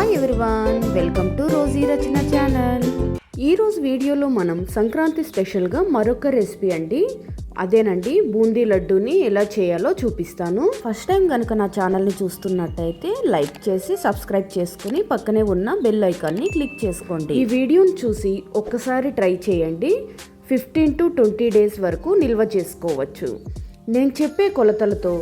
Hi everyone welcome to Roji Rachana channel ఈరోజు వీడియోలో మనం సంక్రాంతి స్పెషల్గా మరొక రెసిపీ అండి. అదేనండి బూందీ లడ్డూని ఎలా చేయాలో చూపిస్తాను. ఫస్ట్ టైం కనుక నా ఛానల్ని చూస్తున్నట్టయితే లైక్ చేసి సబ్స్క్రైబ్ చేసుకుని పక్కనే ఉన్న బెల్ ఐకాన్ని క్లిక్ చేసుకోండి. ఈ వీడియోని చూసి ఒక్కసారి ట్రై చేయండి. ఫిఫ్టీన్ టు ట్వంటీ డేస్ వరకు నిల్వ చేసుకోవచ్చు. నేను చెప్పే కొలతలతో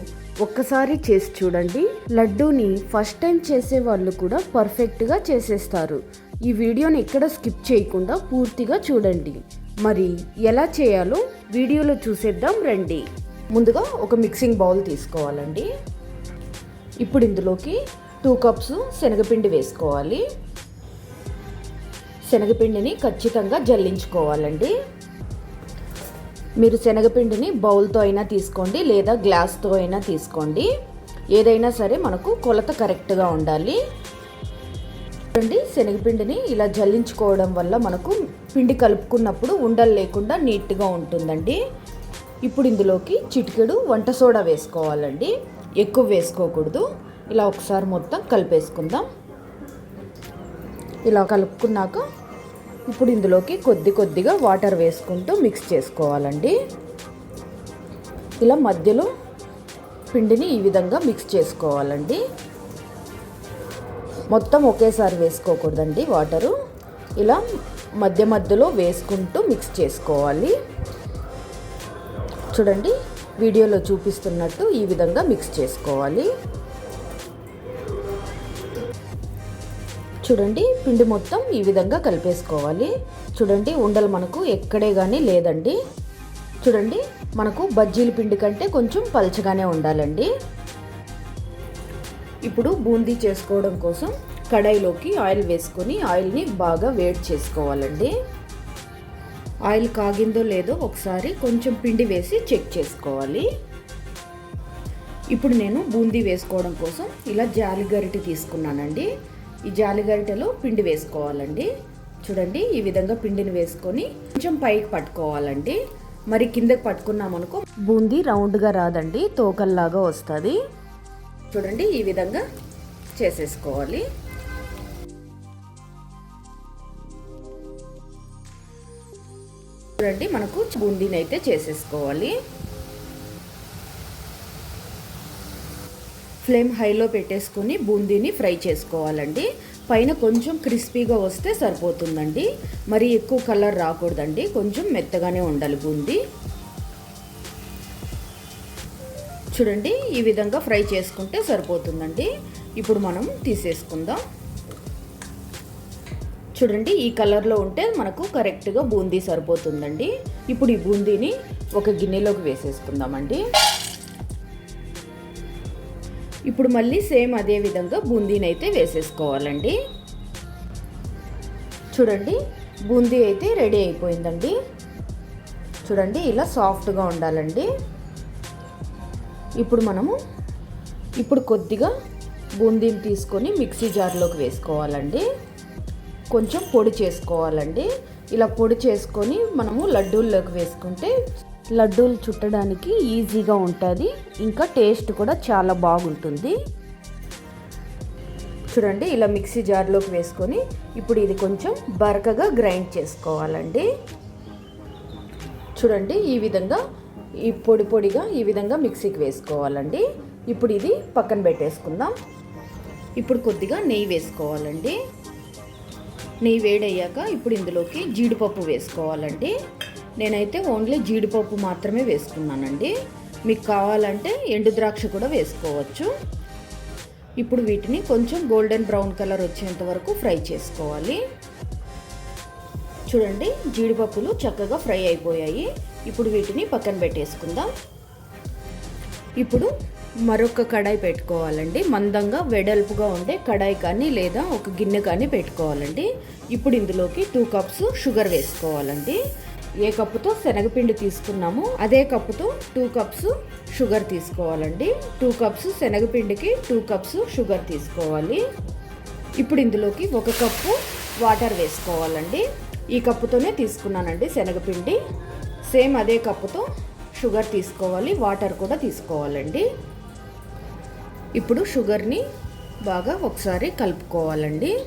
ఒక్కసారి చేసి చూడండి. లడ్డూని ఫస్ట్ టైం చేసే వాళ్ళు కూడా పర్ఫెక్ట్గా చేసేస్తారు. ఈ వీడియోని ఎక్కడ స్కిప్ చేయకుండా పూర్తిగా చూడండి. మరి ఎలా చేయాలో వీడియోలో చూసేద్దాం రండి. ముందుగా ఒక మిక్సింగ్ బౌల్ తీసుకోవాలండి. ఇప్పుడు ఇందులోకి టూ కప్స్ శనగపిండి వేసుకోవాలి. శనగపిండిని ఖచ్చితంగా జల్లించుకోవాలండి. మీరు శనగపిండిని బౌల్తో అయినా తీసుకోండి లేదా గ్లాస్తో అయినా తీసుకోండి. ఏదైనా సరే మనకు కొలత కరెక్ట్గా ఉండాలి. చూడండి శనగపిండిని ఇలా జల్లించుకోవడం వల్ల మనకు పిండి కలుపుకున్నప్పుడు ఉండలు లేకుండా నీట్గా ఉంటుందండి. ఇప్పుడు ఇందులోకి చిటికెడు వంట సోడా వేసుకోవాలండి. ఎక్కువ వేసుకోకూడదు. ఇలా ఒకసారి మొత్తం కలిపేసుకుందాం. ఇలా కలుపుకున్నాక ఇప్పుడు ఇందులోకి కొద్ది కొద్దిగా వాటర్ వేసుకుంటూ మిక్స్ చేసుకోవాలండి. ఇలా మధ్యలో పిండిని ఈ విధంగా మిక్స్ చేసుకోవాలండి. మొత్తం ఒకేసారి వేసుకోకూడదండి వాటరు. ఇలా మధ్య మధ్యలో వేసుకుంటూ మిక్స్ చేసుకోవాలి. చూడండి వీడియోలో చూపిస్తున్నట్టు ఈ విధంగా మిక్స్ చేసుకోవాలి. చూడండి పిండి మొత్తం ఈ విధంగా కలిపేసుకోవాలి. చూడండి ఉండలు మనకు ఎక్కడే కానీ లేదండి. చూడండి మనకు బజ్జీల పిండి కంటే కొంచెం పలచగానే ఉండాలండి. ఇప్పుడు బూందీ చేసుకోవడం కోసం కడాయిలోకి ఆయిల్ వేసుకొని ఆయిల్ని బాగా వేడి చేసుకోవాలండి. ఆయిల్ కాగిందో లేదో ఒకసారి కొంచెం పిండి వేసి చెక్ చేసుకోవాలి. ఇప్పుడు నేను బూందీ వేసుకోవడం కోసం ఇలా జాలి గరిటె తీసుకున్నానండి. ఈ జాలిగరిటెలో పిండి వేసుకోవాలండి. చూడండి ఈ విధంగా పిండిని వేసుకొని కొంచెం పైకి పట్టుకోవాలండి. మరి కిందకి పట్టుకున్నామనుకో బూందీ రౌండ్గా రాదండి తోకల్లాగా వస్తుంది. చూడండి ఈ విధంగా చేసేసుకోవాలి. చూడండి మనకు బూందీని అయితే చేసేసుకోవాలి. ఫ్లేమ్ హైలో పెట్టేసుకొని బూందీని ఫ్రై చేసుకోవాలండి. పైన కొంచెం క్రిస్పీగా వస్తే సరిపోతుందండి. మరి ఎక్కువ కలర్ రాకూడదండి. కొంచెం మెత్తగానే ఉండాలి బూందీ. చూడండి ఈ విధంగా ఫ్రై చేసుకుంటే సరిపోతుందండి. ఇప్పుడు మనం తీసేసుకుందాం. చూడండి ఈ కలర్లో ఉంటే మనకు కరెక్ట్గా బూందీ సరిపోతుందండి. ఇప్పుడు ఈ బూందీని ఒక గిన్నెలోకి వేసేసుకుందామండి. ఇప్పుడు మళ్ళీ సేమ్ అదే విధంగా బూందీని అయితే వేసేసుకోవాలండి. చూడండి బూందీ అయితే రెడీ అయిపోయిందండి. చూడండి ఇలా సాఫ్ట్గా ఉండాలండి. ఇప్పుడు మనము ఇప్పుడు కొద్దిగా బూందీని తీసుకొని మిక్సీ జార్లోకి వేసుకోవాలండి. కొంచెం పొడి చేసుకోవాలండి. ఇలా పొడి చేసుకొని మనము లడ్డూల్లోకి వేసుకుంటే లడ్డూలు చుట్టడానికి ఈజీగా ఉంటుంది. ఇంకా టేస్ట్ కూడా చాలా బాగుంటుంది. చూడండి ఇలా మిక్సీ జార్లోకి వేసుకొని ఇప్పుడు ఇది కొంచెం బరకగా గ్రైండ్ చేసుకోవాలండి. చూడండి ఈ విధంగా ఈ పొడి పొడిగా ఈ విధంగా మిక్సీకి వేసుకోవాలండి. ఇప్పుడు ఇది పక్కన పెట్టేసుకుందాం. ఇప్పుడు కొద్దిగా నెయ్యి వేసుకోవాలండి. నెయ్యి వేడయ్యాక ఇప్పుడు ఇందులోకి జీడిపప్పు వేసుకోవాలండి. నేనైతే ఓన్లీ జీడిపప్పు మాత్రమే వేసుకున్నానండి. మీకు కావాలంటే ఎండు ద్రాక్ష కూడా వేసుకోవచ్చు. ఇప్పుడు వీటిని కొంచెం గోల్డెన్ బ్రౌన్ కలర్ వచ్చేంత వరకు ఫ్రై చేసుకోవాలి. చూడండి జీడిపప్పులు చక్కగా ఫ్రై అయిపోయాయి. ఇప్పుడు వీటిని పక్కన పెట్టేసుకుందాం. ఇప్పుడు మరొక కడాయి పెట్టుకోవాలండి. మందంగా వెడల్పుగా ఉండే కడాయి కానీ లేదా ఒక గిన్నె కానీ పెట్టుకోవాలండి. ఇప్పుడు ఇందులోకి టూ కప్స్ షుగర్ వేసుకోవాలండి. ఏ కప్పుతో శనగపిండి తీసుకున్నామో అదే కప్పుతో టూ కప్స్ షుగర్ తీసుకోవాలండి. టూ కప్స్ శనగపిండికి టూ కప్స్ షుగర్ తీసుకోవాలి. ఇప్పుడు ఇందులోకి ఒక కప్పు వాటర్ వేసుకోవాలండి. ఈ కప్పుతోనే తీసుకున్నానండి శనగపిండి. సేమ్ అదే కప్పుతో షుగర్ తీసుకోవాలి వాటర్ కూడా తీసుకోవాలండి. ఇప్పుడు షుగర్ని బాగా ఒకసారి కలుపుకోవాలండి.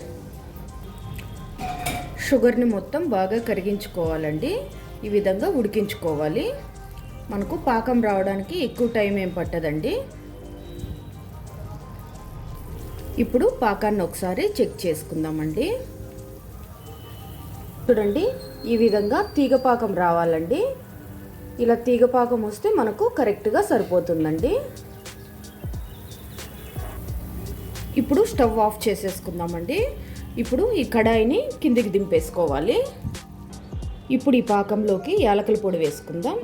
షుగర్ని మొత్తం బాగా కరిగించుకోవాలండి. ఈ విధంగా ఉడికించుకోవాలి. మనకు పాకం రావడానికి ఎక్కువ టైం ఏం పట్టదండి. ఇప్పుడు పాకాన్ని ఒకసారి చెక్ చేసుకుందామండి. చూడండి ఈ విధంగా తీగ పాకం రావాలండి. ఇలా తీగ పాకం వస్తే మనకు కరెక్ట్గా సరిపోతుందండి. ఇప్పుడు స్టవ్ ఆఫ్ చేసేసుకుందామండి. ఇప్పుడు ఈ కడాయిని కిందికి దింపేసుకోవాలి. ఇప్పుడు ఈ పాకంలోకి యాలకుల పొడి వేసుకుందాం.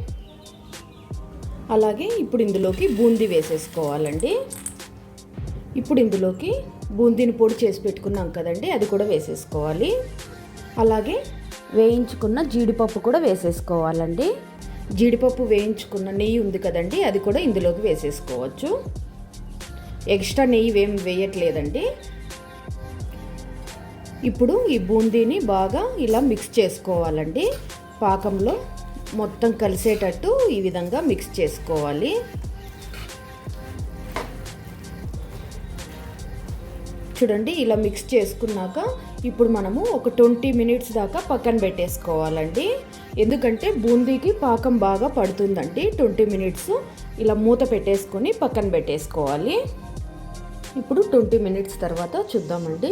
అలాగే ఇప్పుడు ఇందులోకి బూందీ వేసేసుకోవాలండి. ఇప్పుడు ఇందులోకి బూందీని పొడి చేసి పెట్టుకున్నాం కదండి అది కూడా వేసేసుకోవాలి. అలాగే వేయించుకున్న జీడిపప్పు కూడా వేసేసుకోవాలండి. జీడిపప్పు వేయించుకున్న నెయ్యి ఉంది కదండి అది కూడా ఇందులోకి వేసేసుకోవచ్చు. ఎక్స్ట్రా నెయ్యి ఏం వేయట్లేదండి. ఇప్పుడు ఈ బూందీని బాగా ఇలా మిక్స్ చేసుకోవాలండి. పాకంలో మొత్తం కలిసేటట్టు ఈ విధంగా మిక్స్ చేసుకోవాలి. చూడండి ఇలా మిక్స్ చేసుకున్నాక ఇప్పుడు మనము ఒక ట్వంటీ మినిట్స్ దాకా పక్కన పెట్టేసుకోవాలండి. ఎందుకంటే బూందీకి పాకం బాగా పడుతుందండి. ట్వంటీ మినిట్స్ ఇలా మూత పెట్టేసుకొని పక్కన పెట్టేసుకోవాలి. ఇప్పుడు ట్వంటీ మినిట్స్ తర్వాత చూద్దామండి.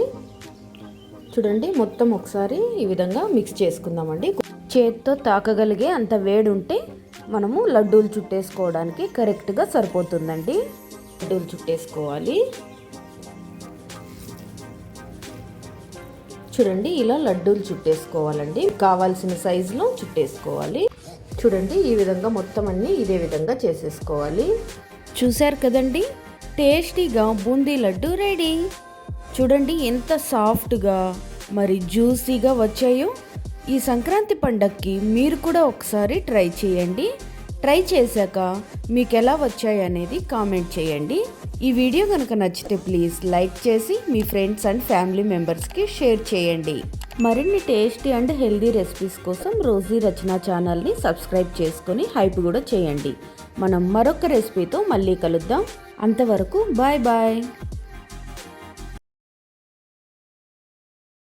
చూడండి మొత్తం ఒకసారి ఈ విధంగా మిక్స్ చేసుకుందామండి. చేత్తో తాకగలిగే అంత వేడి ఉంటే మనము లడ్డూలు చుట్టేసుకోవడానికి కరెక్ట్గా సరిపోతుందండి. లడ్డూలు చుట్టేసుకోవాలి. చూడండి ఇలా లడ్డూలు చుట్టేసుకోవాలండి. కావాల్సిన సైజులో చుట్టేసుకోవాలి. చూడండి ఈ విధంగా మొత్తం అన్నీ ఇదే విధంగా చేసేసుకోవాలి. చూశారు కదండి? టేస్టీగా బూందీ లడ్డు రెడీ. చూడండి ఎంత సాఫ్ట్గా మరి జ్యూసీగా వచ్చాయో. ఈ సంక్రాంతి పండక్కి మీరు కూడా ఒకసారి ట్రై చేయండి. ట్రై చేశాక మీకు ఎలా వచ్చాయి అనేది కామెంట్ చేయండి. ఈ వీడియో కనుక నచ్చితే ప్లీజ్ లైక్ చేసి మీ ఫ్రెండ్స్ అండ్ ఫ్యామిలీ మెంబర్స్కి షేర్ చేయండి. మరిన్ని టేస్టీ అండ్ హెల్దీ రెసిపీస్ కోసం రోజీ రచన ఛానల్ని సబ్స్క్రైబ్ చేసుకొని హైప్ కూడా చేయండి. మనం మరొక రెసిపీతో మళ్ళీ కలుద్దాం. అంతవరకు బాయ్ బాయ్.